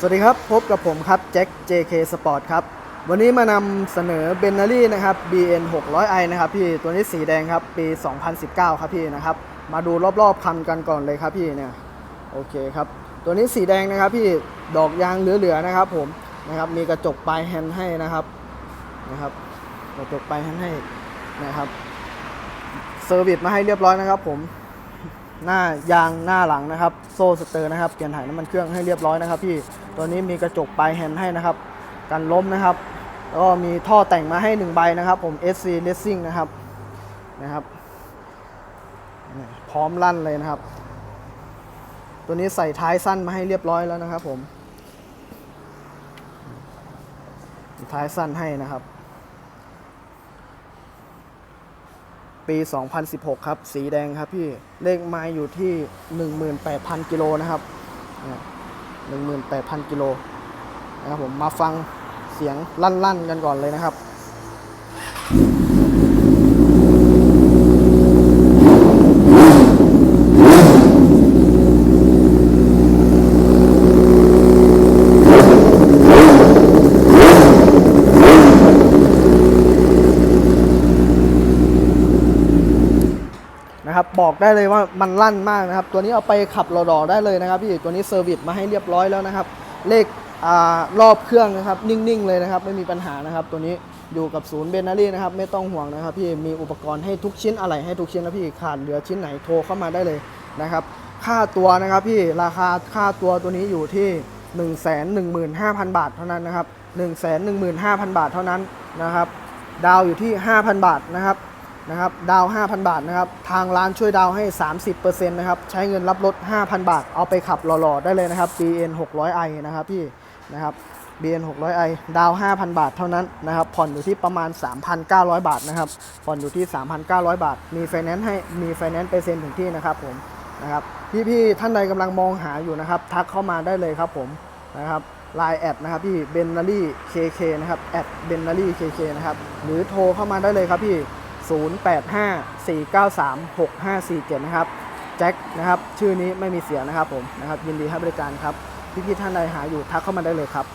สวัสดีครับ พบกับผมครับแจ็ค JK Sport ครับ วันนี้มานำเสนอเบนนารี่นะครับ BN 600i นะครับพี่ตัวนี้สีแดงครับ ปี 2019 ครับพี่นะครับ มาดูรอบๆคันกันก่อนเลยครับพี่เนี่ยโอเคครับ ตัวนี้สีแดงนะครับพี่ดอกยางเหลือๆนะครับผมนะครับมีกระจกปลายแฮนด์ให้นะครับนะครับ กระจกปลายแฮนด์ให้นะครับเซอร์วิสมาให้เรียบร้อยนะครับผม หน้ายางหน้าหลังนะครับ โซ่สเตอร์นะครับ เปลี่ยนถ่ายน้ำมันเครื่องให้เรียบร้อยนะครับพี่ ตัวนี้มีกระจกปลายแฮนด์ให้นะครับ กันล้มนะครับ แล้วก็มีท่อแต่งมาให้ 1 ใบนะครับผม SC Racing นะครับนะครับ พร้อมลั่นเลยนะครับ ตัวนี้ใส่ท้ายสั้นมาให้เรียบร้อยแล้วนะครับผมท้ายสั้นให้นะครับ ปี 2016 ครับ สีแดงครับพี่ เลขไม้อยู่ที่ 18,000 กิโลนะครับเนี่ย18,000 กิโลนะครับผม มาฟังเสียงลั่นๆกันก่อนเลยนะครับ บอกได้เลยว่ามันลั่นมากนะครับ ตัวนี้เอาไปขับรอๆได้เลยนะครับพี่ตัวนี้เซอร์วิสมาให้เรียบร้อยแล้วนะครับ เลขอรอบเครื่องนะครับ นิ่งๆเลยนะครับ ไม่มีปัญหานะครับ ตัวนี้อยู่กับศูนย์เบนนารี่นะครับ ไม่ต้องห่วงนะครับ พี่มีอุปกรณ์ให้ทุกชิ้นอะไรให้ทุกชิ้นนะพี่ขาดเหลือชิ้นไหนโทรเข้ามาได้เลยนะครับ ค่าตัวนะครับพี่ราคาค่าตัวตัวนี้อยู่ที่ 1 1 5 0 0 0 บาทเท่านั้นนะครับ 1 1 5 0 0 0 บาทเท่านั้นนะครับ ดาวอยู่ที่ 5,000 บาทนะครับ นะครับดาว 5,000 บาทนะครับ ทางร้านช่วยดาวให้ 30%นะครับ ใช้เงินรับรถ 5,000 บาท เอาไปขับหล่อๆ ได้เลยนะครับ BN 600i นะครับพี่นะครับ BN 600i ดาว 5,000 บาทเท่านั้นนะครับ ผ่อนอยู่ที่ประมาณ 3,900 บาทนะครับ ผ่อนอยู่ที่ 3,900 บาท มีไฟแนนซ์ให้ มีไฟแนนซ์ไปเซ็นถึงที่นะครับผมนะครับ พี่ๆ ท่านใดกำลังมองหาอยู่นะครับ ทักเข้ามาได้เลยครับผมนะครับไลน์แอดนะครับพี่เบนนารี่เคเคนะครับแอดเบนนารี่เคเคนะครับ หรือโทรเข้ามาได้เลยครับพี่ 0854936547 นะครับแจ็คนะครับชื่อนี้ไม่มีเสียงนะครับผมนะครับยินดีให้บริการครับพี่ๆท่านใดหาอยู่ทักเข้ามาได้เลยครับ